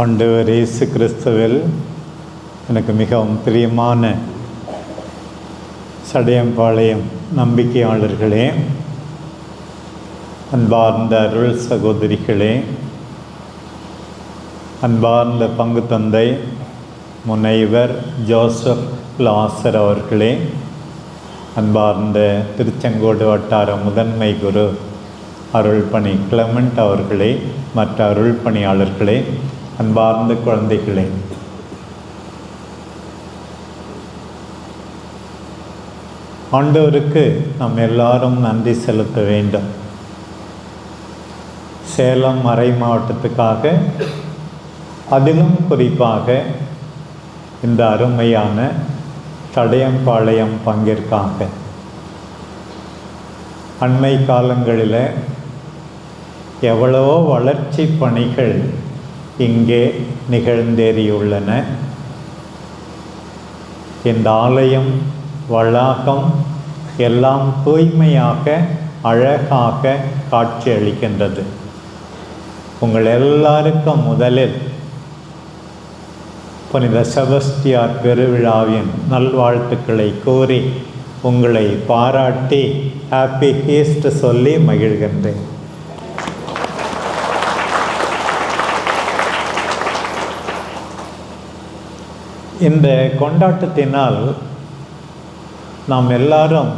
ஆண்டவர் இயேசு கிறிஸ்துவில் எனக்கு மிகவும் பிரியமான சடையம்பாளையம் நம்பிக்கையாளர்களே அன்பார்ந்த அருள் சகோதரிகளே அன்பார்ந்த பங்கு தந்தை முனைவர் ஜோசப் லாசர் அவர்களே அன்பார்ந்த திருச்செங்கோடு வட்டார முதன்மை குரு அருள்பணி கிளமெண்ட் அவர்களே மற்ற அருள் பணியாளர்களே அன்பார்ந்த குழந்தைகளே. ஆண்டவருக்கு நாம் எல்லாரும் நன்றி செலுத்த வேண்டும். சேலம் மறை மாவட்டத்துக்காக அதிலும் குறிப்பாக இந்த அருமையான தடயம்பாளையம் பங்கிற்காக. அண்மை காலங்களில் எவ்வளவோ வளர்ச்சி பணிகள் இங்கே நிகழ்ந்தேறியுள்ளன. இந்த ஆலயம் வளாகம் எல்லாம் தூய்மையாக அழகாக காட்சியளிக்கின்றது. உங்கள் எல்லாருக்கும் முதலில் புனித செபஸ்டியார் பெருவிழாவின் நல்வாழ்த்துக்களை கூறி உங்களை பாராட்டி ஹாப்பி ஹீஸ்ட் சொல்லி மகிழ்கின்றேன். இந்த கொண்டாட்டத்தினால் நாம் எல்லாரும்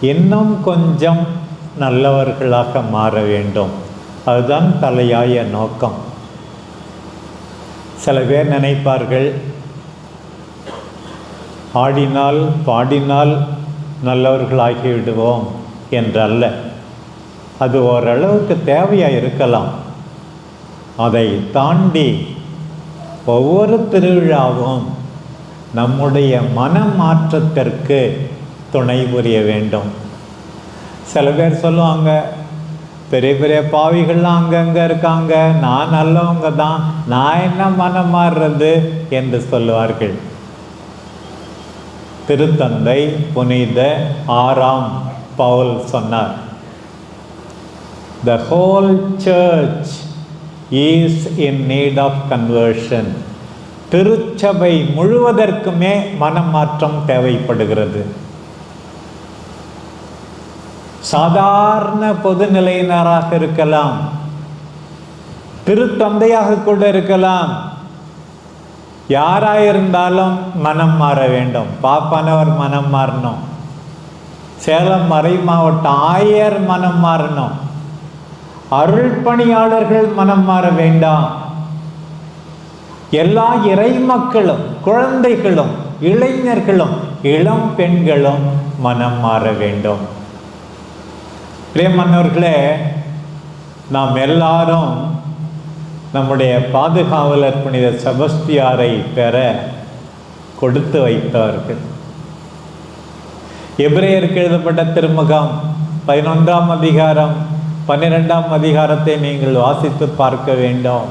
இன்னும் கொஞ்சம் நல்லவர்களாக மாற வேண்டும். அதுதான் தலையாய நோக்கம். சில பேர் நினைப்பார்கள் ஆடினால் பாடினால் நல்லவர்களாகிவிடுவோம் என்றல்ல. அது ஓரளவுக்கு தேவையாக இருக்கலாம். அதை தாண்டி ஒவ்வொரு திருவிழாவும் நம்முடைய மனமாற்றத்திற்கு துணை புரிய வேண்டும். சில பேர் சொல்லுவாங்க பெரிய பெரிய பாவிகள்லாம் அங்கங்கே இருக்காங்க. நான் நல்லவங்க தான். நான் என்ன மனம் மாறுறது? என்று சொல்லுவார்கள். திருத்தந்தை புனித ஆறாம் பவுல் சொன்னார் the whole church is in need of conversion திருச்சபை முழுவதற்குமே மனமாற்றம் தேவைப்படுகிறது. சாதாரண பொதுநிலையினராக இருக்கலாம். திருத்தந்தையாக கூட இருக்கலாம். யாராயிருந்தாலும் மனம் மாற வேண்டும். பாப்பானவர் மனம் மாறணும். சேலம் மறை மாவட்ட ஆயர் மனம் மாறணும். அருள் பணியாளர்கள் மனம் மாற வேண்டாம். எல்லா இறை மக்களும் குழந்தைகளும் இளைஞர்களும் இளம் பெண்களும் மனம் மாற வேண்டும். பிரியமன்னவர்களே நாம் எல்லாரும் நம்முடைய பாதுகாவலர் புனித செபஸ்தியாரை பெற கொடுத்து வைத்தார்கள். எபிரேயருக்கு எழுதப்பட்ட திருமுகம் பதினொன்றாம் அதிகாரம் பன்னிரெண்டாம் அதிகாரத்தை நீங்கள் வாசித்து பார்க்க வேண்டும்.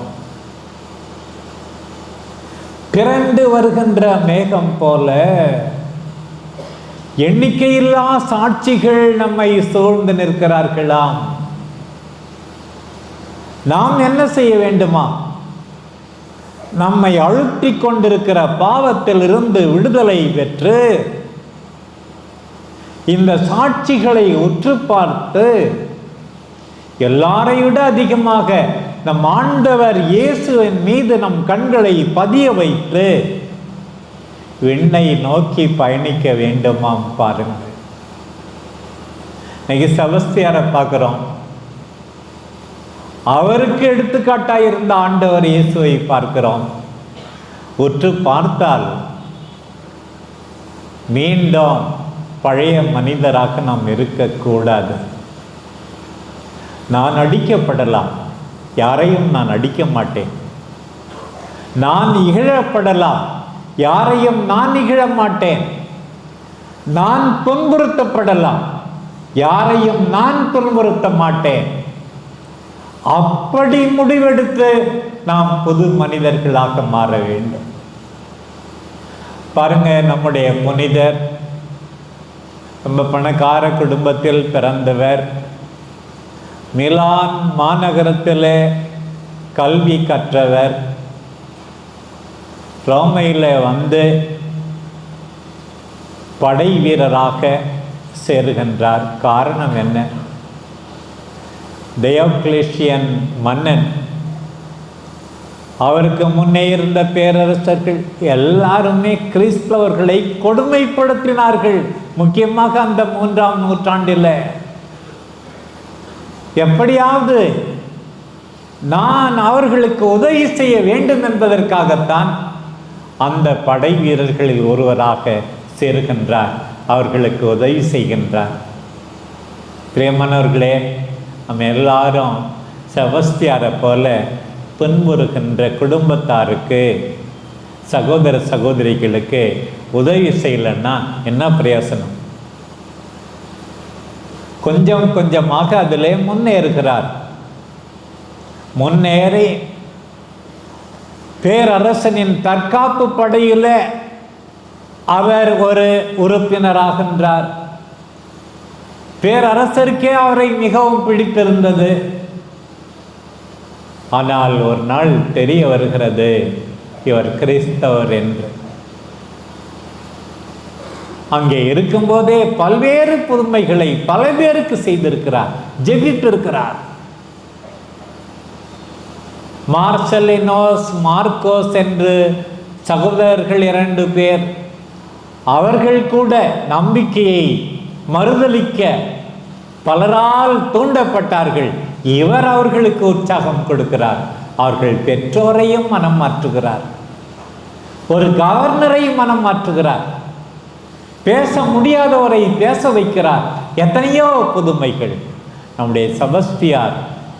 பிறந்து வருகின்ற மேகம் போல எண்ணிக்கையில்லா சாட்சிகள் நம்மை சூழ்ந்து நிற்கிறார்களாம். நாம் என்ன செய்ய வேண்டுமா? நம்மை அழுத்தி கொண்டிருக்கிற பாவத்திலிருந்து விடுதலை பெற்று இந்த சாட்சிகளை உற்று பார்த்து எல்லாரையும் விட அதிகமாக நம் ஆண்டவர் இயேசுவின் மீது நம் கண்களை பதிய வைத்து விண்ணை நோக்கி பயணிக்க வேண்டுமாம் பாருங்கள். இன்னைக்கு செவஸ்தியாரை பார்க்குறோம். அவருக்கு எடுத்துக்காட்டாக இருந்த ஆண்டவர் இயேசுவை பார்க்கிறோம். உற்று பார்த்தால் மீண்டும் பழைய மனிதராக நாம் இருக்கக்கூடாது. நான் அடிக்கப்படலாம். யாரையும் நான் அடிக்க மாட்டேன். நான் இகழப்படலாம். யாரையும் நான் இகழ மாட்டேன். நான் துன்புறுத்தப்படலாம். யாரையும் நான் துன்புறுத்த மாட்டேன். அப்படி முடிவெடுத்து நாம் புது மனிதர்களாக மாற வேண்டும். பாருங்க நம்முடைய புனிதர் ரொம்ப பணக்கார குடும்பத்தில் பிறந்தவர் மிலான் மாநகரத்தில் கல்வி கற்றவர். ரோமையில் வந்து படை வீரராக சேருகின்றார். காரணம் என்ன? டயோக்ளேஷியன் மன்னன். அவருக்கு முன்னே இருந்த பேரரசர்கள் எல்லாருமே கிறிஸ்தவர்களை கொடுமைப்படுத்தினார்கள். முக்கியமாக அந்த மூன்றாம் நூற்றாண்டில். எப்படியாவது நான் அவர்களுக்கு உதவி செய்ய வேண்டும் என்பதற்காகத்தான் அந்த படை வீரர்களில் ஒருவராக சேர்கின்றார் அவர்களுக்கு உதவி செய்கின்றார். பிரியமானவர்களே நம்ம எல்லாரும் செவஸ்தியாரை போல பின்புறுகின்ற குடும்பத்தாருக்கு சகோதர சகோதரிகளுக்கு உதவி செய்யலைன்னா என்ன பிரயோசனம்? கொஞ்சம் கொஞ்சமாக அதிலே முன்னேறுகிறார். முன்னேறி பேரரசனின் தற்காப்பு படையில் அவர் ஒரு உறுப்பினராகின்றார். பேரரசருக்கே அவரை மிகவும் பிடித்திருந்தது. ஆனால் ஒரு நாள் தெரிய வருகிறது இவர் கிறிஸ்தவர் என்று. அங்கே இருக்கும்போதே பல்வேறு புதுமைகளை பல பேருக்கு செய்திருக்கிறார் ஜெபித்திருக்கிறார். மார்சலினோஸ் மார்க்கோஸ் என்று சகோதரர்கள் இரண்டு பேர் அவர்கள் கூட நம்பிக்கையை மறுதலிக்க பலரால் தூண்டப்பட்டார்கள். இவர் அவர்களுக்கு உற்சாகம் கொடுக்கிறார். அவர்கள் பெற்றோரையும் மனம் மாற்றுகிறார். ஒரு கவர்னரையும் மனம் மாற்றுகிறார். பேச முடியாதவரை பேச வைக்கிறார். எத்தனையோ புதுமைகள். நம்முடைய சபஸ்தியார்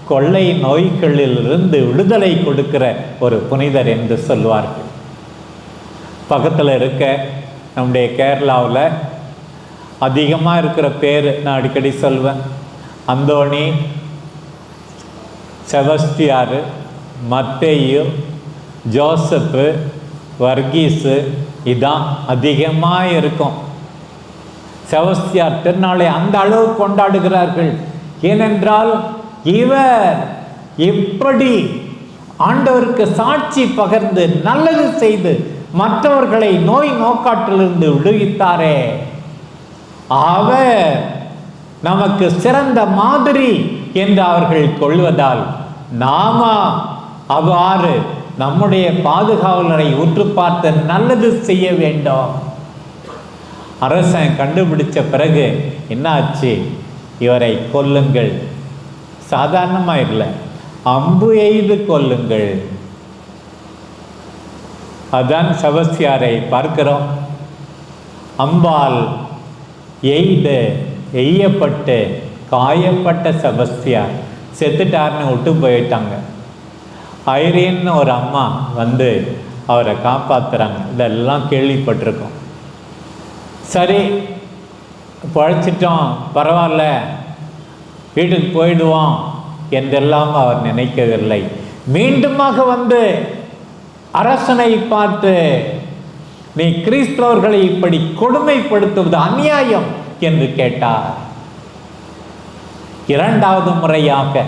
கொள்ளை நோய்களிலிருந்து விடுதலை கொடுக்கிற ஒரு புனிதர் என்று சொல்வார்கள். பக்கத்தில் இருக்க நம்முடைய கேரளாவில் அதிகமாக இருக்கிற பேர் நான் அடிக்கடி சொல்வேன். அந்தோணி செபஸ்தியார் மத்தேயு ஜோசப்பு வர்கீஸு இதான் அதிகமாக இருக்கும். செவஸ்தியார் திருநாளை அந்த அளவு கொண்டாடுகிறார்கள். ஏனென்றால் இவர் எப்படி ஆண்டவருக்கு சாட்சி பகர்ந்து நல்லது செய்து மற்றவர்களை நோய் நோக்காட்டிலிருந்து விடுவித்தாரே. அவர் நமக்கு சிறந்த மாதிரி என்று அவர்கள் கொள்வதால் நாம அவ்வாறு நம்முடைய பாதுகாவலரை உற்று பார்த்து நல்லது செய்ய வேண்டும். அரசன் கண்டுபிடிச்ச பிறகு என்னாச்சு? இவரை கொல்லுங்கள். சாதாரணமாக இல்லை. அம்பு எய்து கொல்லுங்கள். அதான் செபஸ்தியாரை பார்க்கிறோம். அம்பால் எய்து எய்யப்பட்டு காயப்பட்ட செபஸ்தியார் செத்துட்டார்னு விட்டு போயிட்டாங்க. ஐரின்னு ஒரு அம்மா வந்து அவரை காப்பாத்துறாங்க. இதெல்லாம் கேள்விப்பட்டிருக்கோம். சரி பழைச்சிட்டோம் பரவாயில்ல வீட்டுக்கு போயிடுவோம் என்றெல்லாம் அவர் நினைக்கவில்லை. மீண்டுமாக வந்து அரசனை பார்த்து நீ கிறிஸ்தவர்களை இப்படி கொடுமைப்படுத்துவது அநியாயம்? என்று கேட்டார். இரண்டாவது முறையாக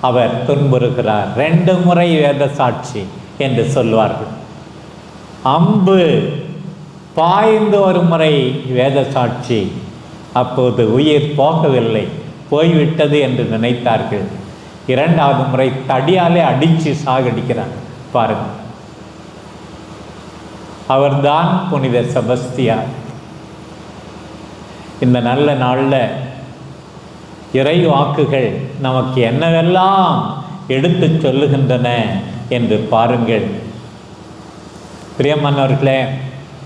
அவர் துன்புறுகிறார். ரெண்டு முறை வேத சாட்சி என்று சொல்வார்கள். அம்பு பாய்ந்து ஒரு முறை வேத சாட்சி அப்போது உயிர் போகவில்லை போய்விட்டது என்று நினைத்தார்கள். இரண்டாவது முறை தடியாலே அடித்து சாகடிக்கிறார் பாருங்கள் அவர்தான் புனித செபஸ்தியார். இந்த நல்ல நாளில் இறை வாக்குகள் நமக்கு என்னவெல்லாம் எடுத்து சொல்லுகின்றன என்று பாருங்கள். பிரியமானவர்களே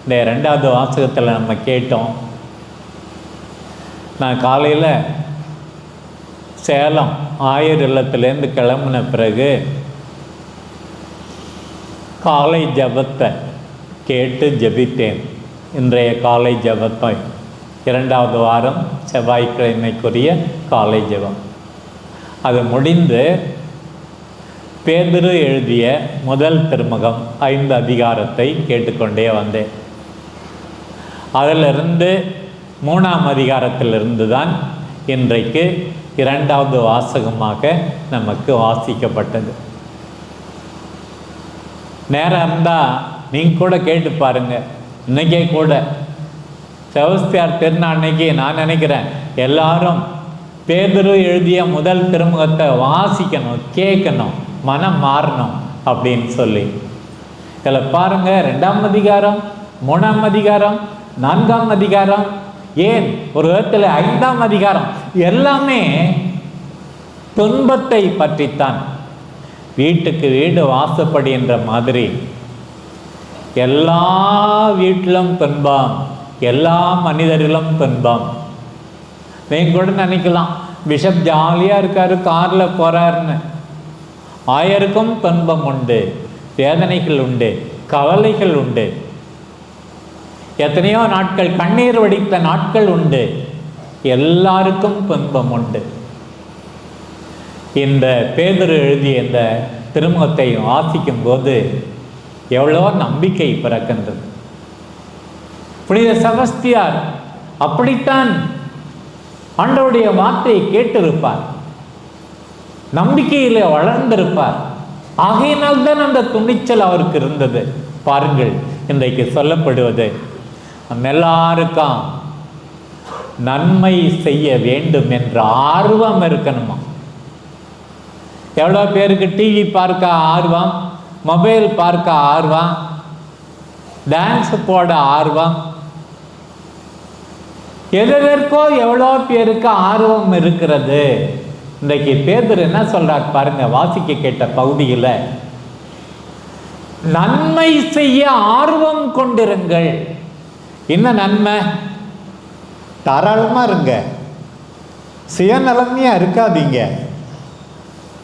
இந்த ரெண்டாவது வாசகத்தில் நம்ம கேட்டோம். நான் காலையில் சேலம் ஆயர் இல்லத்துலேருந்து கிளம்புன பிறகு காலை ஜபத்தை கேட்டு ஜபித்தேன். இன்றைய காலை ஜபத்தை. இரண்டாவது வாரம் செவ்வாய்க்கிழமைக்குரிய காலை ஜெபம். அது முடிந்து பேதுரு எழுதிய முதல் திருமுகம் ஐந்து அதிகாரத்தை கேட்டுக்கொண்டே வந்தேன். அதிலிருந்து மூணாம் அதிகாரத்திலிருந்து தான் இன்றைக்கு இரண்டாவது வாசகமாக நமக்கு வாசிக்கப்பட்டது. நேரம் இருந்தால் நீங்கள் கூட கேட்டு பாருங்கள் இன்னைக்கே கூட. செவஸ்தியார் திருநாள் அன்னைக்கு நான் நினைக்கிறேன் எல்லாரும் பேதரு எழுதிய முதல் திருமுகத்தை வாசிக்கணும் கேட்கணும் மனம் மாறணும் அப்படின்னு சொல்லி. இதில் பாருங்கள் ரெண்டாம் அதிகாரம் மூணாம் அதிகாரம் நான்காம் அதிகாரம். ஏன்? ஒரு விதத்தில் ஐந்தாம் அதிகாரம். எல்லாமே துன்பத்தை பற்றித்தான். வீட்டுக்கு வீடு வாசப்படி என்ற மாதிரி. எல்லா வீட்டிலும் துன்பம் எல்லா மனிதரிலும் துன்பம். நீங்கள் கூட நினைக்கலாம் பிஷப் ஜாலியாக இருக்காரு காரில் போகிறாருன்னு ஆயருக்கும் துன்பம் உண்டு வேதனைகள் உண்டு கவலைகள் உண்டு. எத்தனையோ நாட்கள் கண்ணீர் வடித்த நாட்கள் உண்டு. எல்லாருக்கும் துன்பம் உண்டு. இந்த பேதர் எழுதிய இந்த திருமுகத்தை வாசிக்கும் போது எவ்வளோ நம்பிக்கை பிறக்கின்றது. புனித செபஸ்தியார் அப்படித்தான் ஆண்டவுடைய வார்த்தையை கேட்டிருப்பார். நம்பிக்கையில் வளர்ந்திருப்பார். ஆகையினால் தான் அந்த துணிச்சல் அவருக்கு இருந்தது. பாருங்கள் இன்றைக்கு சொல்லப்படுவது நம்ம எல்லாருக்கும் நன்மை செய்ய வேண்டும் என்ற ஆர்வம் இருக்கணுமா? எவ்வளோ பேருக்கு டிவி பார்க்க ஆர்வம் மொபைல் பார்க்க ஆர்வம் டான்ஸ் போட ஆர்வம்? எதற்கோ எவ்வளோ பேருக்கு ஆர்வம் இருக்கிறது? இன்றைக்கு பேதர் என்ன சொல்றார் பாருங்க வாசிக்க கேட்ட பகுதியில். நன்மை செய்ய ஆர்வம் கொண்டிருங்கள். என்ன நன்மை? தாராளமாக இருங்க. சுயநலமையாக இருக்காதீங்க.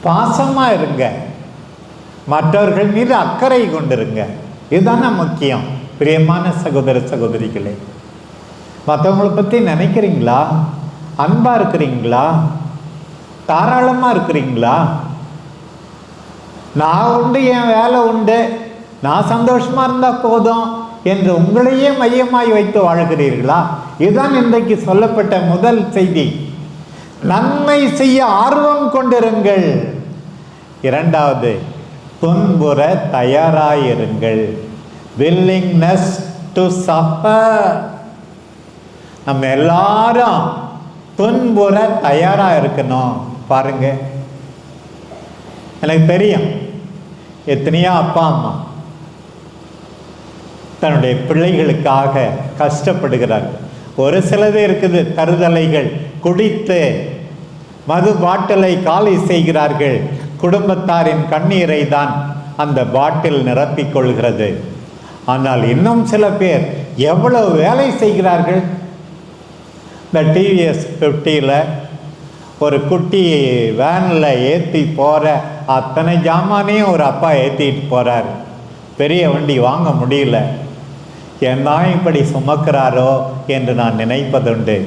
பாசமாக இருங்க. மற்றவர்கள் மீது அக்கறை கொண்டிருங்க. இதுதானே முக்கியம் பிரியமான சகோதர சகோதரிகளே. மற்றவங்களை பற்றி நினைக்கிறீங்களா? அன்பாக இருக்கிறீங்களா? தாராளமாக இருக்கிறீங்களா? நான் உண்டு என் வேலை உண்டு. நான் சந்தோஷமாக இருந்தால் போதும். என்று உங்களையே மையமாய் வைத்து வாழ்கிறீர்களா? இதுதான் இன்றைக்கு சொல்லப்பட்ட முதல் செய்தி. நன்மை செய்ய ஆர்வம் கொண்டிருங்கள். இரண்டாவது துன்புற தயாராயிருங்கள். வில்லிங்னஸ் டு சஃபர் நம்ம எல்லாரும் துன்புற தயாராக இருக்கணும். பாருங்க. எனக்கு தெரியும். எத்தனையோ அப்பா அம்மா தன்னுடைய பிள்ளைகளுக்காக கஷ்டப்படுகிறார். ஒரு சிலது இருக்குது தருதலைகள். குடித்து மது பாட்டிலை காலி செய்கிறார்கள். குடும்பத்தாரின் கண்ணீரை தான் அந்த பாட்டில் நிரப்பிக் கொள்கிறது. ஆனால் இன்னும் சில பேர் எவ்வளவு வேலை செய்கிறார்கள்? இந்த டிவிஎஸ் ஃபிஃப்டியில் ஒரு குட்டி வேனில் ஏற்றி போகிற அத்தனை ஜாமானையும் ஒரு அப்பா ஏற்றிட்டு போகிறார் பெரிய வண்டி வாங்க முடியல. என்ன தான் இப்படி சுமக்கிறாரோ என்று நான் நினைப்பதுண்டு.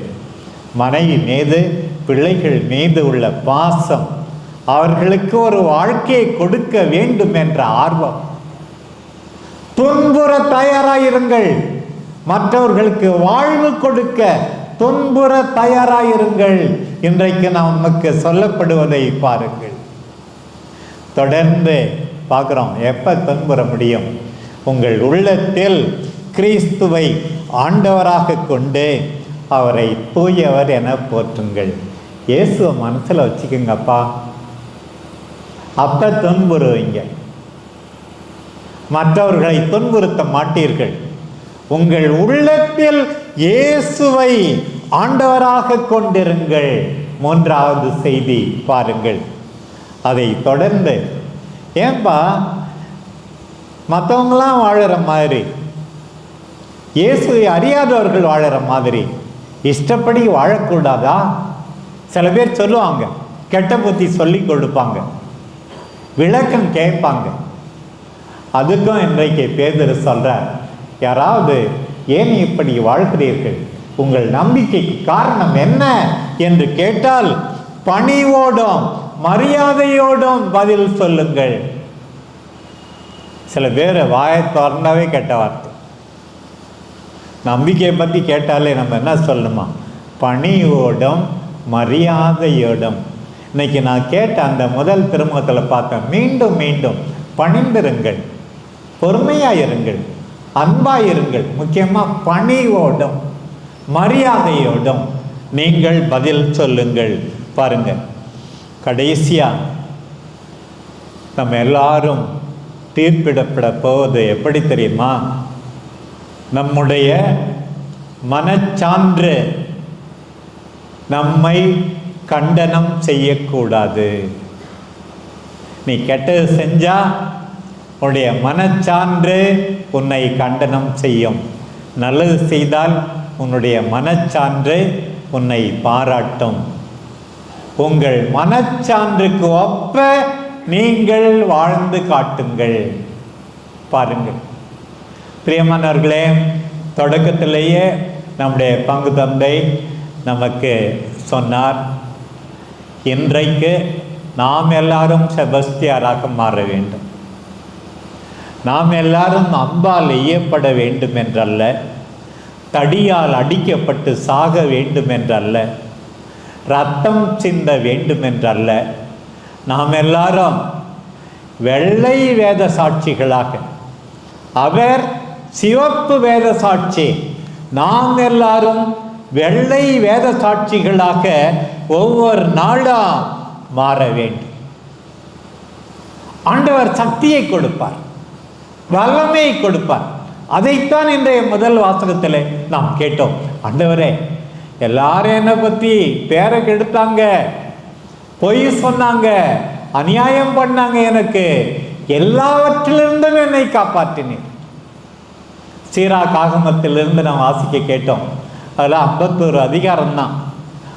மனைவி மீது பிள்ளைகள் மீது உள்ள பாசம் அவர்களுக்கு ஒரு வாழ்க்கையை கொடுக்க வேண்டும் என்ற ஆர்வம். துன்புற தயாராயிருங்கள். மற்றவர்களுக்கு வாழ்வு கொடுக்க துன்புற தயாராயிருங்கள். இன்றைக்கு நமக்கு சொல்லப்படுவதை பாருங்கள். தொடர்ந்து பார்க்குறோம். எப்போ துன்புற முடியும்? உங்கள் உள்ளத்தில் கிறிஸ்துவை ஆண்டவராக கொண்டு அவரை தூயவர் என போற்றுங்கள். இயேசுவை மனசில் வச்சுக்கோங்கப்பா. அப்போ துன்புறுவீங்க. மற்றவர்களை துன்புறுத்த மாட்டீர்கள். உங்கள் உள்ளத்தில் இயேசுவை ஆண்டவராக கொண்டிருங்கள். மூன்றாவது செய்தி பாருங்கள். அதை தொடர்ந்து ஏன்பா மற்றவங்களாம் வாழுற மாதிரி இயேசுவை அறியாதவர்கள் வாழற மாதிரி. இஷ்டப்படி வாழக்கூடாதா? சில பேர் சொல்லுவாங்க கெட்ட புத்தி சொல்லி கொடுப்பாங்க. விளக்கம் கேட்பாங்க. அதுக்கும் இன்றைக்கு பேதர் சொல்றார் யாராவது ஏன் இப்படி வாழ்கிறீர்கள்? உங்கள் நம்பிக்கைக்கு காரணம் என்ன? என்று கேட்டால் பணிவோடும் மரியாதையோடும் பதில் சொல்லுங்கள். சில பேர் வாயை திறந்தாவே கெட்ட வார்த்தை. நம்பிக்கையை பற்றி கேட்டாலே நம்ம என்ன சொல்லணுமா? பணியோடும் மரியாதையோடம். இன்னைக்கு நான் கேட்ட அந்த முதல் திருமுகத்தில் பார்த்தேன் மீண்டும் மீண்டும் பணிந்திருங்கள் பொறுமையாக இருங்கள் அன்பாக இருங்கள் முக்கியமாக பணியோடும் மரியாதையோடும் நீங்கள் பதில் சொல்லுங்கள். பாருங்கள் கடைசியாக நம்ம எல்லாரும் தீர்ப்பிடப்பட போவது எப்படி தெரியுமா? நம்முடைய மனச்சான்று நம்மை கண்டனம் செய்யக்கூடாது. நீ கெட்டது செஞ்சா உன்னுடைய மனச்சான்று உன்னை கண்டனம் செய்யும். நல்லது செய்தால் உன்னுடைய மனச்சான்று உன்னை பாராட்டும். உங்கள் மனச்சான்றுக்கு ஒப்ப நீங்கள் வாழ்ந்து காட்டுங்கள். பாருங்கள். பிரியமானவர்களே தொடக்கத்திலேயே நம்முடைய பங்கு தந்தை நமக்கு சொன்னார் இன்றைக்கு நாம் எல்லாரும் செபஸ்தியாராக மாற வேண்டும். நாம் எல்லாரும் அம்பால் எய்யப்பட வேண்டும் என்றல்ல தடியால் அடிக்கப்பட்டு சாக வேண்டும் என்றல்ல ரத்தம் சிந்த வேண்டும் என்றல்ல நாம் எல்லாரும் வெள்ளை வேத சாட்சிகளாக அவர் சிவப்பு வேத சாட்சி. நாம் எல்லாரும் வெள்ளை வேத சாட்சிகளாக ஒவ்வொரு நாளா மாற வேண்டும். ஆண்டவர் சக்தியை கொடுப்பார். வல்லமையை கொடுப்பார். அதைத்தான் இன்றைய முதல் வாசகத்தில் நாம் கேட்டோம். ஆண்டவரே எல்லாரும் என்னை பற்றி பேரை கெடுத்தாங்க பொய் சொன்னாங்க அநியாயம் பண்ணாங்க எனக்கு. எல்லாவற்றிலிருந்தும் என்னை காப்பாற்றினேன் சீரா காகமத்திலிருந்து நாம் வாசிக்க கேட்டோம். அதில் ஐம்பத்தோரு அதிகாரம் தான்.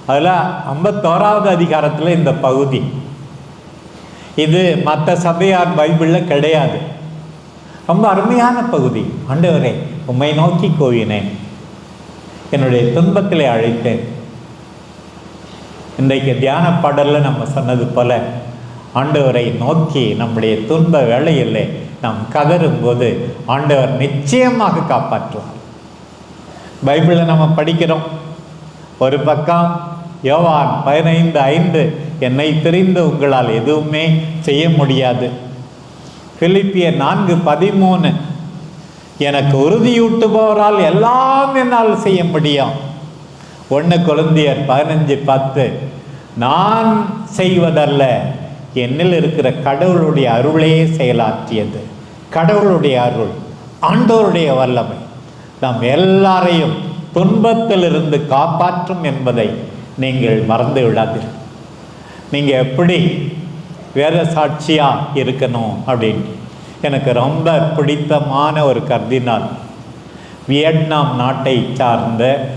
அதில் ஐம்பத்தோராவது அதிகாரத்தில் இந்த பகுதி. இது மற்ற சபையார் பைபிளில் கிடையாது. ரொம்ப அருமையான பகுதி. ஆண்டவரே உம்மை நோக்கி கோவினேன். என்னுடைய துன்பத்திலே அழைத்தேன். இன்றைக்கு தியான பாடலில் நம்ம சொன்னது போல ஆண்டவரை நோக்கி நம்முடைய துன்ப வேலையில் நாம் கதறும்போது ஆண்டவர் நிச்சயமாக காப்பாற்றுவார். பைபிளை நம்ம படிக்கிறோம் ஒரு பக்கம் யோவான் பதினைந்து ஐந்து என்னை தெரிந்து உங்களால் எதுவுமே செய்ய முடியாது. பிலிப்பிய நான்கு பதிமூணு எனக்கு உறுதியூட்டுபவரால் எல்லாம் என்னால் செய்ய முடியும். ஒன்று குழந்தையர் பதினஞ்சு பத்து நான் செய்வதல்ல என்னில் இருக்கிற கடவுளுடைய அருளே செயலாற்றியது. கடவுளுடைய அருள் ஆண்டோருடைய வல்லமை. நாம் எல்லாரையும் துன்பத்திலிருந்து காப்பாற்றும் என்பதை நீங்கள் மறந்து விடாதீர்கள் நீங்கள் எப்படி வேத சாட்சியாக இருக்கணும் அப்படின்னு எனக்கு ரொம்ப பிடித்தமான ஒரு கர்தினால் வியட்நாம் நாட்டை சார்ந்த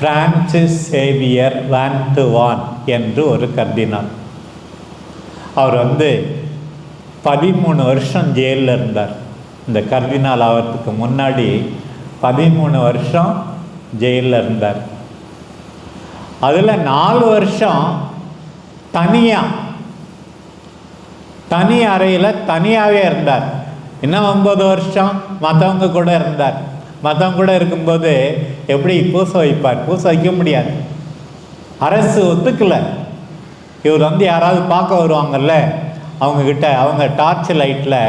பிரான்சிஸ் சேவியர் வான்டுவான் என்று ஒரு கர்தினால் அவர் வந்து பதிமூணு வருஷம் ஜெயிலில் இருந்தார். இந்த கர்தினால் ஆகிறதுக்கு முன்னாடி பதிமூணு வருஷம் ஜெயிலில் இருந்தார். அதில் நாலு வருஷம் தனியாக தனி அறையில் தனியாகவே இருந்தார். இன்னும் ஒம்பது வருஷம் மற்றவங்க கூட இருந்தார். மற்றவங்க கூட இருக்கும்போது எப்படி பூச வைப்பார்? பூச வைக்க முடியாது. அரசு ஒத்துக்கலை. இவர் வந்து யாராவது பார்க்க வருவாங்கல்ல அவங்கக்கிட்ட அவங்க டார்ச் லைட்டில்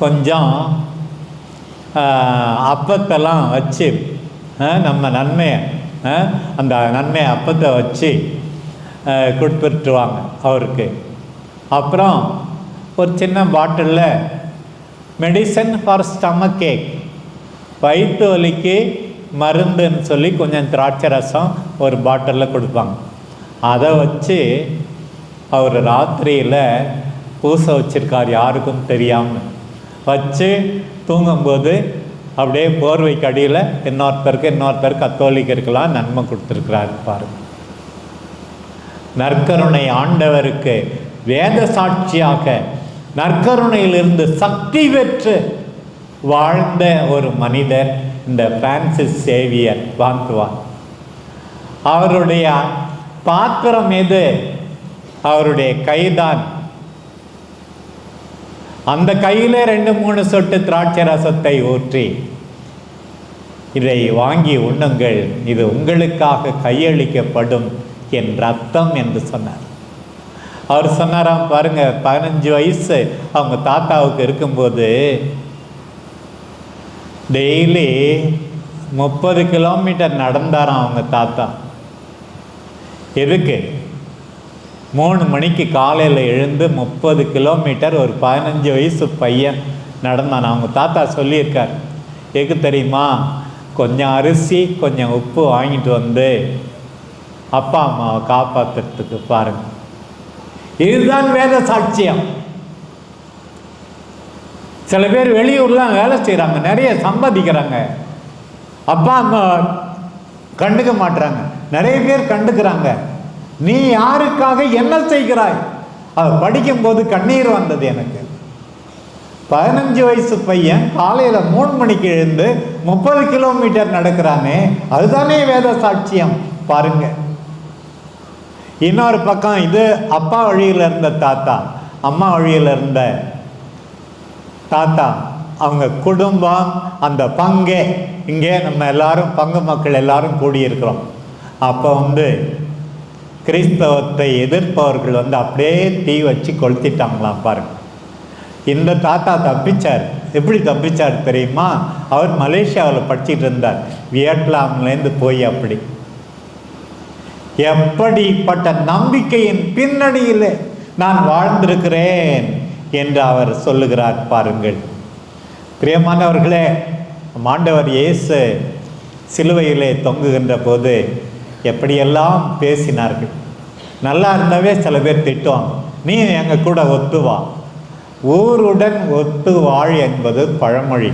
கொஞ்சம் அப்பத்தெல்லாம் வச்சு நம்ம நன்மையை அந்த நன்மையை அப்பத்தை வச்சு கொடுத்துருவாங்க கொடுத்துட்டுருவாங்க அவருக்கு. அப்புறம் ஒரு சின்ன பாட்டிலில் மெடிசன் ஃபார் ஸ்டமக் கேக் வயிற்று வலிக்கு மருந்துன்னு சொல்லி கொஞ்சம் திராட்சை ரசம் ஒரு பாட்டிலில் கொடுப்பாங்க. அதை வச்சு அவர் ராத்திரியில் பூச வச்சிருக்கார் யாருக்கும் தெரியாமல் வச்சு தூங்கும்போது அப்படியே போர்வைக்கு அடியில் இன்னொருத்தருக்கு இன்னொருத்தர் கத்தோலிக்கருக்கெல்லாம் நன்மை கொடுத்துருக்கிறாரு பாரு நற்கருணை ஆண்டவருக்கு வேத சாட்சியாக நற்கருணையிலிருந்து சக்தி பெற்று வாழ்ந்த ஒரு மனிதர் இந்த பிரான்சிஸ் சேவியர் வாங்குவார் அவருடைய பாத்திரம் எது? அவருடைய கைதான். அந்த கையில் ரெண்டு மூணு சொட்டு திராட்சை ரசத்தை ஊற்றி இதை வாங்கி உண்ணுங்கள். இது உங்களுக்காக கையளிக்கப்படும் என் ரத்தம் என்று சொன்னார். அவர் சொன்னாராம் பாருங்க பதினஞ்சு வயசு. அவங்க தாத்தாவுக்கு இருக்கும்போது டெய்லி முப்பது கிலோமீட்டர் நடந்தாராம் அவங்க தாத்தா. எதுக்கு? மூணு மணிக்கு காலையில் எழுந்து முப்பது கிலோமீட்டர் ஒரு பதினஞ்சு வயசு பையன் நடந்தான். அவங்க தாத்தா சொல்லியிருக்கார் எதுக்கு தெரியுமா? கொஞ்சம் அரிசி கொஞ்சம் உப்பு வாங்கிட்டு வந்து அப்பா அம்மாவை காப்பாற்றுறதுக்கு பாருங்கள் இதுதான் வேத சாட்சியம். சில பேர் வெளியூர்லாம் வேலை செய்கிறாங்க நிறைய சம்பாதிக்கிறாங்க. அப்பா அம்மா கண்டுக்க மாட்டுறாங்க நிறைய பேர் கண்டுக்கிறாங்க. நீ யாருக்காக என்ன செய்கிறாய்? அது படிக்கும்போது கண்ணீர் வந்தது எனக்கு. பதினஞ்சு வயசு பையன் காலையில் மூணு மணிக்கு எழுந்து முப்பது கிலோமீட்டர் நடக்கிறானே அதுதானே வேத சாட்சியம். பாருங்க. இன்னொரு பக்கம் இது அப்பா வழியில் இருந்த தாத்தா அம்மா வழியில் இருந்த தாத்தா அவங்க குடும்பம் அந்த பங்கே. இங்கே நம்ம எல்லாரும் பங்கு மக்கள் எல்லாரும் கூடியிருக்கிறோம். அப்போ வந்து கிறிஸ்தவத்தை எதிர்ப்பவர்கள் வந்து அப்படியே தீ வச்சு கொளுத்திட்டாங்களாம் பாருங்க. இந்த தாத்தா தப்பிச்சார். எப்படி தப்பிச்சார் தெரியுமா? அவர் மலேசியாவில் படிச்சுட்டு இருந்தார். வியட்நாம்லேருந்து போய் அப்படி. எப்படிப்பட்ட நம்பிக்கையின் பின்னணியில் நான் வாழ்ந்திருக்கிறேன். என்று அவர் சொல்லுகிறார் பாருங்கள். பிரியமானவர்களே மாண்டவர் இயேசு சிலுவையிலே தொங்குகின்ற போது எப்படியெல்லாம் பேசினார்கள்? நல்லா இருந்தாவே சில பேர் திட்டுவாங்க நீ எங்கள் கூட ஒத்து வா. ஊருடன் ஒத்து வாழ் என்பது பழமொழி.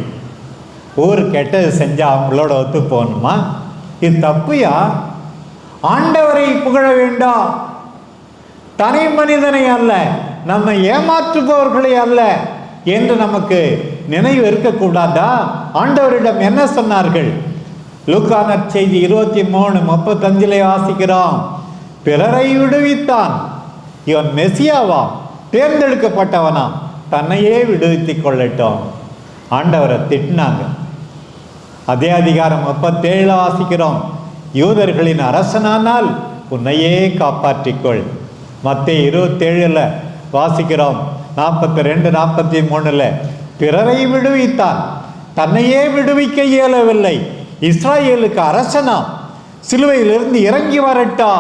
ஊர் கெட்டது செஞ்சால் அவங்களோட ஒத்து போகணுமா? இது தப்புயா? ஆண்டவரை புகழ வேண்டாம் தனி மனிதனை அல்ல. நம்ம ஏமாற்றுபவர்களே அல்ல என்று நமக்கு நினைவு இருக்கக்கூடாதா? ஆண்டவரிடம் என்ன சொன்னார்கள்? லூக்கான செய்தி இருபத்தி மூணு முப்பத்தஞ்சிலே வாசிக்கிறோம். பிறரை விடுவித்தான். இவன் மெசியாவாம் தேர்ந்தெடுக்கப்பட்டவனாம் தன்னையே விடுவித்து கொள்ளட்டும். ஆண்டவரை திட்டினாங்க. அதே அதிகாரம் முப்பத்தேழில் வாசிக்கிறோம். யூதர்களின் அரசனானால் உன்னையே காப்பாற்றிக்கொள். மற்ற இருபத்தேழில் வாசிக்கிறோம். நாற்பத்தி ரெண்டு நாற்பத்தி மூணில் பிறரை விடுவித்தான் தன்னையே விடுவிக்க இயலவில்லை இஸ்ராயேலுக்கு அரசனாம் சிலுவையிலிருந்து இறங்கி வரட்டா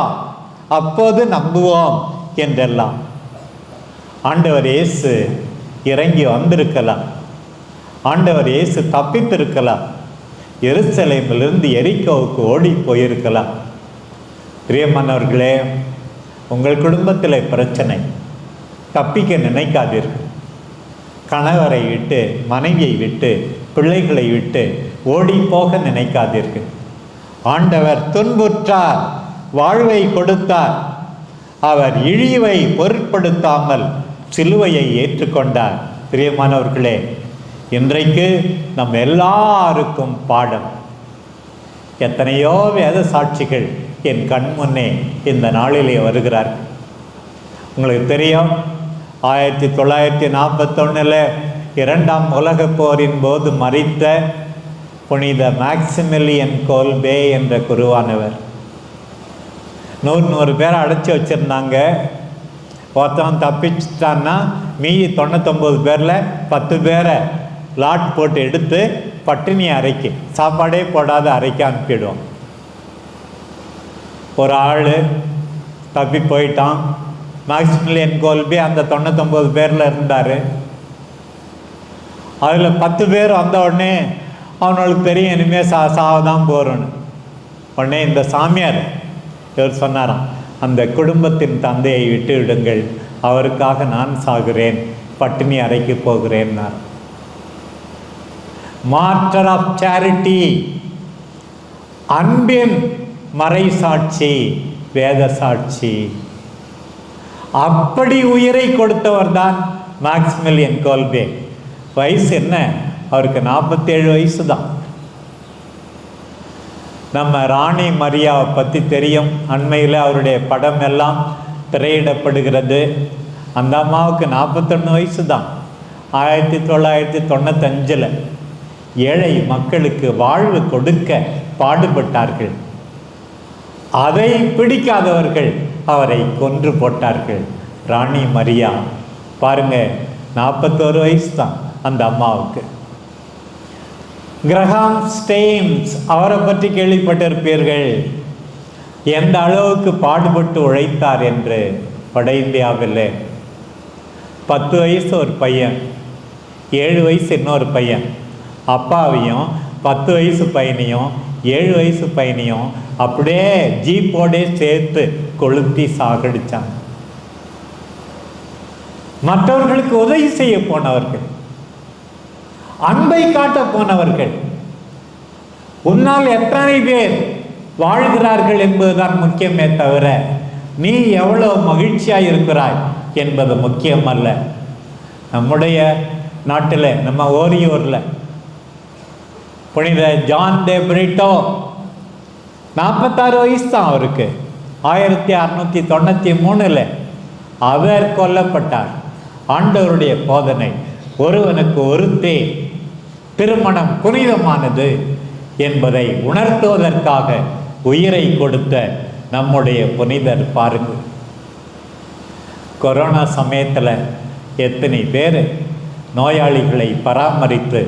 அப்போது நம்புவோம் என்றெல்லாம். ஆண்டவர் இயேசு இறங்கி வந்திருக்கலாம். ஆண்டவர் இயேசு தப்பித்திருக்கலாம். எருசலேமிலிருந்து எரிக்கோவுக்கு ஓடி போயிருக்கலாம். பிரியமானவர்களே உங்கள் குடும்பத்தில் பிரச்சனை. தப்பிக்க நினைக்காதீர்கள். கணவரை விட்டு மனைவியை விட்டு பிள்ளைகளை விட்டு ஓடி போக நினைக்காதீர்கள். ஆண்டவர் துன்புற்றார் வாழ்வை கொடுத்தார். அவர் இழிவை பொருட்படுத்தாமல் சிலுவையை ஏற்றுக்கொண்டார். பிரியமானவர்களே இன்றைக்கு நம் எல்லாருக்கும் பாடம். எத்தனையோ வேத சாட்சிகள் என் கண் முன்னே இந்த நாளிலே வருகிறார்கள். உங்களுக்கு தெரியும் ஆயிரத்தி தொள்ளாயிரத்தி நாற்பத்தொன்னில் இரண்டாம் உலகப் போரின் போது மறித்த புனித மேக்சிமிலியன் கோல்பே என்ற குருவானவர். நூறு நூறு பேரை அடைச்சி வச்சுருந்தாங்க. ஒருத்தவன் தப்பிச்சிட்டான்னா மீதி தொண்ணூத்தொம்பது பேரில் பத்து பேரை லாட் போட்டு எடுத்து பட்டினி அறைக்கு சாப்பாடே போடாத அறைக்கு அனுப்பிடுவோம் ஒரு ஆள் தப்பி போயிட்டான். மேக்சிமிலியன் கோல்பி அந்த தொண்ணூத்தொம்பது பேரில் இருந்தார். அதில் பத்து பேர் வந்த உடனே அவனுக்கு தெரியும் இனிமேல் சா சாவ தான் போகிறோன்னு உடனே இந்த சாமியார் இவர் சொன்னாராம் அந்த குடும்பத்தின் தந்தையை விட்டு விடுங்கள் அவருக்காக நான் சாகிறேன் பட்டினி அறைக்கு போகிறேன்னார். மாஸ்டர் ஆஃப் சேரிட்டி அன்பின் மறை சாட்சி வேத சாட்சி அப்படி உயிரை கொடுத்தவர் தான் மேக்ஸ்மிலியன் கோல்பே. வயசு என்ன? அவருக்கு நாற்பத்தேழு வயசு தான் நம்ம ராணி மரியாவை பற்றி தெரியும். அண்மையில் அவருடைய படம் எல்லாம் திரையிடப்படுகிறது. அந்த அம்மாவுக்கு நாற்பத்தொன்று வயசு தான் ஆயிரத்தி தொள்ளாயிரத்தி தொண்ணூத்தஞ்சில் ஏழை மக்களுக்கு வாழ்வு கொடுக்க பாடுபட்டார்கள். அதை பிடிக்காதவர்கள் அவரை கொன்று போட்டார்கள். ராணி மரியா பாருங்க நாற்பத்தோரு வயசு தான் அந்த அம்மாவுக்கு. கிரஹாம் ஸ்டெய்ம்ஸ் அவரை பற்றி கேள்விப்பட்டிருப்பீர்கள். எந்த அளவுக்கு பாடுபட்டு உழைத்தார் என்று வட இந்தியாவில். பத்து வயசு ஒரு பையன் ஏழு வயசு இன்னொரு பையன். அப்பாவையும் பத்து வயசு பையனையும் ஏழு வயசு பையனையும் அப்படியே ஜீப்போடே சேர்த்து கொளுத்தி சாகடிச்சாங்க மற்றவர்களுக்கு உதவி செய்ய போனவர்கள் அன்பை காட்ட போனவர்கள் உன்னால் எத்தனை பேர் வாழ்கிறார்கள் என்பதுதான் முக்கியமே தவிர நீ எவ்வளவு மகிழ்ச்சியாக இருக்கிறாய் என்பது முக்கியம் அல்ல நம்முடைய நாட்டில் நம்ம ஓரியூரில் புனித ஜான் டே பிரிட்டோ நாற்பத்தாறு வயசு தான் அவருக்கு. ஆயிரத்தி அறநூற்றி தொண்ணூற்றி மூணில் அவர் கொல்லப்பட்டார். ஆண்டவருடைய போதனை ஒருவனுக்கு ஒருத்தே திருமணம் புனிதமானது என்பதை உணர்த்துவதற்காக உயிரை கொடுத்த நம்முடைய புனிதர் பாருங்கள். கொரோனா சமயத்தில் எத்தனை பேர் நோயாளிகளை பராமரித்து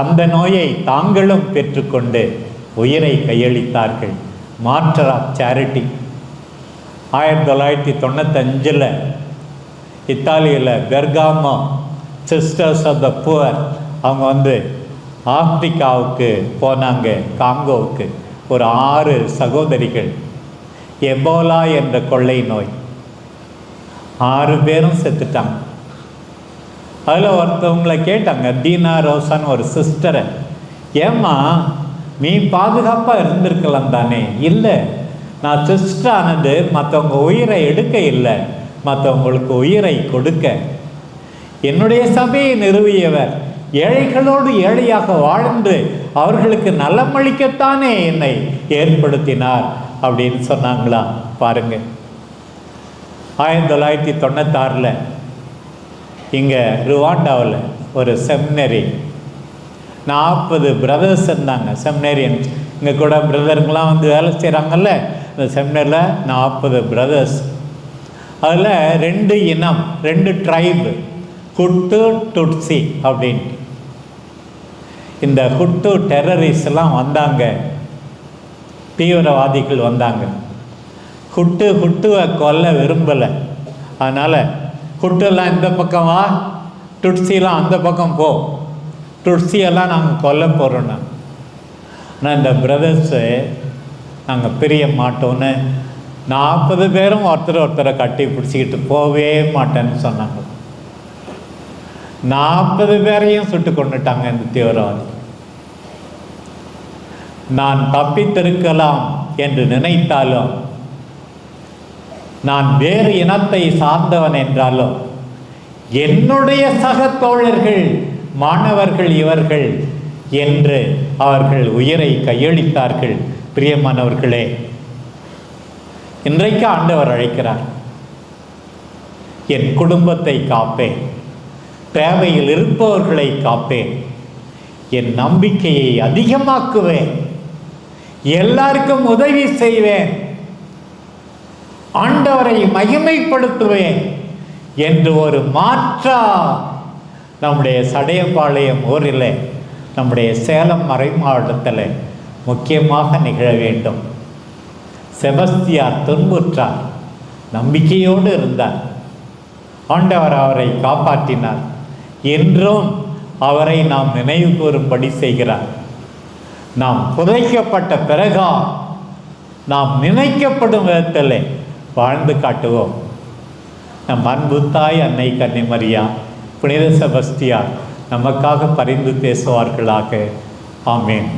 அந்த நோயை தாங்களும் பெற்றுக்கொண்டு உயிரை கையளித்தார்கள். மாஸ்டர் ஆஃப் சேரிட்டி ஆயிரத்தி தொள்ளாயிரத்தி தொண்ணூத்தஞ்சில் இத்தாலியில் Bergamo sisters of the poor அவங்க வந்து ஆப்பிரிக்காவுக்கு போனாங்க காங்கோவுக்கு. ஒரு ஆறு சகோதரிகள். எபோலா என்ற கொள்ளை நோய். ஆறு பேரும் செத்துட்டாங்க. அதில் ஒருத்தவங்களை கேட்டாங்க தீனா ரோசான்னு ஒரு சிஸ்டரை. ஏம்மா நீ பாதுகாப்பாக இருந்திருக்கலாம் தானே? இல்லை நான் சிஸ்டரானது மற்றவங்க உயிரை எடுக்க இல்லை. மற்றவங்களுக்கு உயிரை கொடுக்க. என்னுடைய சபையை நிறுவியவர் ஏழைகளோடு ஏழையாக வாழ்ந்து அவர்களுக்கு நலமளிக்கத்தானே என்னை ஏற்படுத்தினார் அப்படின்னு சொன்னாங்களா? பாருங்க. ஆயிரத்தி தொள்ளாயிரத்தி தொண்ணூத்தாறில் இங்கே ருவாண்டாவில் ஒரு செமினரி நாற்பது பிரதர்ஸ் இருந்தாங்க. செமினேரியன்ஸ் இங்கே கூட பிரதருங்கெலாம் வந்து வேலை செய்கிறாங்கல்ல இந்த செமினரில் நாற்பது பிரதர்ஸ் அதில் ரெண்டு இனம் ரெண்டு ட்ரைபு ஹுட்டு டுட்சி அப்படின்ட்டு. இந்த ஹுட்டு டெரரிஸ்ட்லாம் வந்தாங்க. தீவிரவாதிகள் வந்தாங்க. ஹுட்டு ஹுட்டுவை கொல்ல விரும்பலை. அதனால் ஹுட்டெல்லாம் இந்த பக்கம் வா அந்த பக்கம் போ. டுட்ஸியெல்லாம் நாங்கள் கொல்ல போகிறோன்னா ஆனால் இந்த பிரதர்ஸு நாங்கள் பிரிய மாட்டோன்னு நாற்பது பேரும் ஒருத்தர் ஒருத்தரை கட்டி பிடிச்சிக்கிட்டு போகவே மாட்டேன்னு சொன்னாங்க. நாற்பது பேரையும் சுட்டு கொண்டுட்டாங்க இந்த தீவிரவாதி நான் தப்பித்திருக்கலாம் என்று நினைத்தாலும் நான் வேறு இனத்தை சார்ந்தவன் என்றாலும் என்னுடைய சக தோழர்கள் மாணவர்கள் இவர்கள் என்று அவர்கள் உயிரை கையளித்தார்கள். பிரியமானவர்களே இன்றைக்கு ஆண்டவர் அழைக்கிறார். என் குடும்பத்தை காப்பேன். தேவையில் இருப்பவர்களை காப்பேன். என் நம்பிக்கையை அதிகமாக்குவேன். எல்லாருக்கும் உதவி செய்வேன். ஆண்டவரை மகிமைப்படுத்துவேன் என்று ஒரு மாற்றா நம்முடைய சடையபாளையம் ஊரில் நம்முடைய சேலம் மறை மாவட்டத்தில் முக்கியமாக நிகழ வேண்டும். செபஸ்தியார் துன்புற்றார். நம்பிக்கையோடு இருந்தார். ஆண்டவர் அவரை காப்பாற்றினார். என்றும் அவரை நாம் நினைவு கூறும்படி செய்கிறார். நாம் புதைக்கப்பட்ட பிறகா நாம் நினைக்கப்படும் விதத்தில் வாழ்ந்து காட்டுவோம். நம் அன்பு தாய் அன்னை கன்னிமரியா புனித செபஸ்தியார் நமக்காக பரிந்து பேசுவார்களாக. ஆமேன்.